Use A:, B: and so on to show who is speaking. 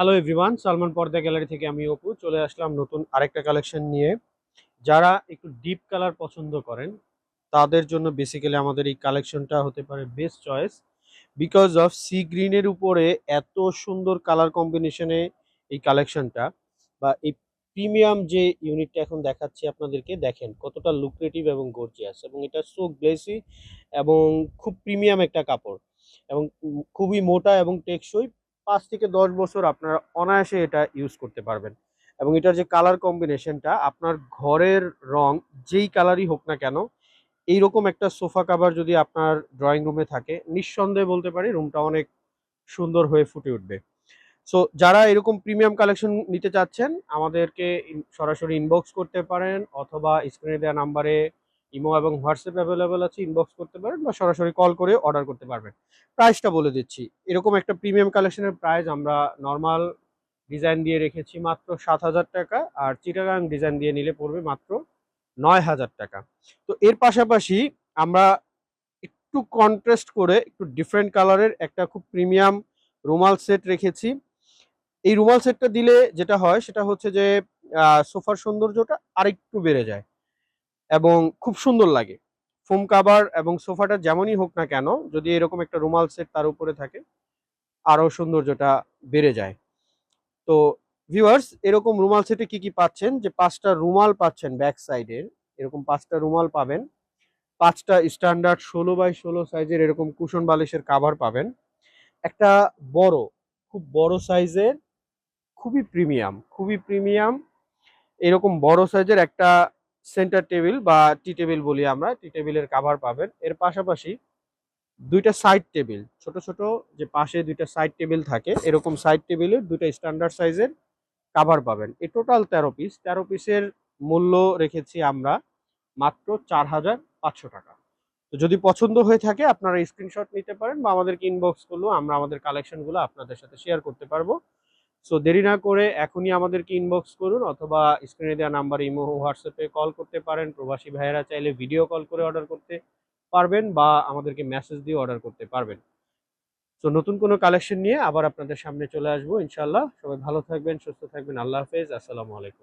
A: Hello everyone Salman পর্দা gallery থেকে আমি অপু। চলে আসলাম নতুন আরেকটা কালেকশন নিয়ে। যারা একটু ডিপ কালার পছন্দ করেন, তাদের জন্য বেসিক্যালি আমাদের এই কালেকশনটা হতে পারে best choice because of sea গ্রিনের উপরে এত সুন্দর কালার কম্বিনেশনে এই কালেকশনটা বা এই প্রিমিয়াম যে ইউনিটটা এখন দেখাচ্ছি আপনাদেরকে, দেখেন কতটা লুক্রেটিভ এবং গর্জিয়াস এবং এটা সো গ্লেসি এবং খুব প্রিমিয়াম একটা কাপড় এবং খুবই মোটা এবং টেকসই পাঁচ থেকে দশ বছর আপনারা অনায়াসে এটা ইউজ করতে পারবেন। এবং এটার যে কালার কম্বিনেশনটা আপনার ঘরের রং যেই কালারই হোক না কেন, এইরকম একটা সোফা কাভার যদি আপনার ড্রয়িং রুমে থাকে, নিঃসন্দেহে বলতে পারি রুমটা অনেক সুন্দর হয়ে ফুটে উঠবে। সো যারা এরকম প্রিমিয়াম কালেকশন নিতে চাচ্ছেন, আমাদেরকে সরাসরি ইনবক্স করতে পারেন, অথবা স্ক্রিনে দেওয়া নাম্বারে ইমো এবং হোয়াটসঅ্যাপ অ্যাভেলেবেল আছে ইনবক্স করতে পারেন বা সরাসরি কল করে অর্ডার করতে পারবেন। প্রাইসটা বলে দিচ্ছি। এরকম একটা প্রিমিয়াম কালেকশনের প্রাইস আমরা নর্মাল ডিজাইন দিয়ে রেখেছি মাত্র সাত হাজার টাকা আর চিটাগাং ডিজাইন দিয়ে নিলে পড়বে মাত্র নয় হাজার টাকা। তো এর পাশাপাশি আমরা একটু কন্ট্রাস্ট করে একটু ডিফারেন্ট কালারের একটা খুব প্রিমিয়াম রুমাল সেট রেখেছি। এই রুমাল সেটটা দিলে যেটা হয় সেটা হচ্ছে যে সোফার সৌন্দর্যটা আরেকটু বেড়ে যায়। এবং খুব সুন্দর লাগে। ফোম কাভার এবং সোফাটা যেমনই হোক না কেন, যদি এরকম একটা রুমাল সেট তার উপরে থাকে, আরও সৌন্দর্যটা বেড়ে যায়। তো ভিউয়ার্স এরকম রুমাল সেটে কি কি পাচ্ছেন? যে পাঁচটা রুমাল পাচ্ছেন ব্যাক সাইডের এরকম পাঁচটা রুমাল পাবেন। পাঁচটা স্ট্যান্ডার্ড ষোলো বাই ষোলো সাইজের এরকম কুশন বালিশের কাভার পাবেন। একটা বড়, খুব বড় সাইজের খুবই প্রিমিয়াম খুবই প্রিমিয়াম এরকম বড় সাইজের একটা সেন্টার টেবিল বা টি টেবিল বলি আমরা টি টেবিলের কাভার পাবেন। এর পাশাপাশি দুইটা সাইড টেবিল ছোট ছোট যে পাশে দুইটা সাইড টেবিল থাকে, এরকম সাইড টেবিলের দুইটা স্ট্যান্ডার্ড সাইজের কাভার পাবেন। এ টোটাল তেরো পিস তেরো পিসের মূল্য রেখেছি আমরা মাত্র চার হাজার পাঁচশো টাকা। তো যদি পছন্দ হয়ে থাকে, আপনারা স্ক্রিনশট নিতে পারেন বা আমাদেরকে ইনবক্স করলেও আমরা আমাদের কালেকশনগুলো আপনাদের সাথে শেয়ার করতে পারব। সো দেরি না করে এখনই আমাদেরকে ইনবক্স করুন অথবা স্ক্রিনে দেওয়া নাম্বার ইমো হোয়াটসঅ্যাপে কল করতে পারেন। প্রবাসী ভাইয়েরা চাইলে ভিডিও কল করে অর্ডার করতে পারবেন বা আমাদেরকে মেসেজ দিয়ে অর্ডার করতে পারবেন। সো নতুন কোনো কালেকশন নিয়ে আবার আপনাদের সামনে চলে আসব ইনশাল্লাহ সবাই ভালো থাকবেন, সুস্থ থাকবেন। আল্লাহ হাফেজ। আসসালামু আলাইকুম।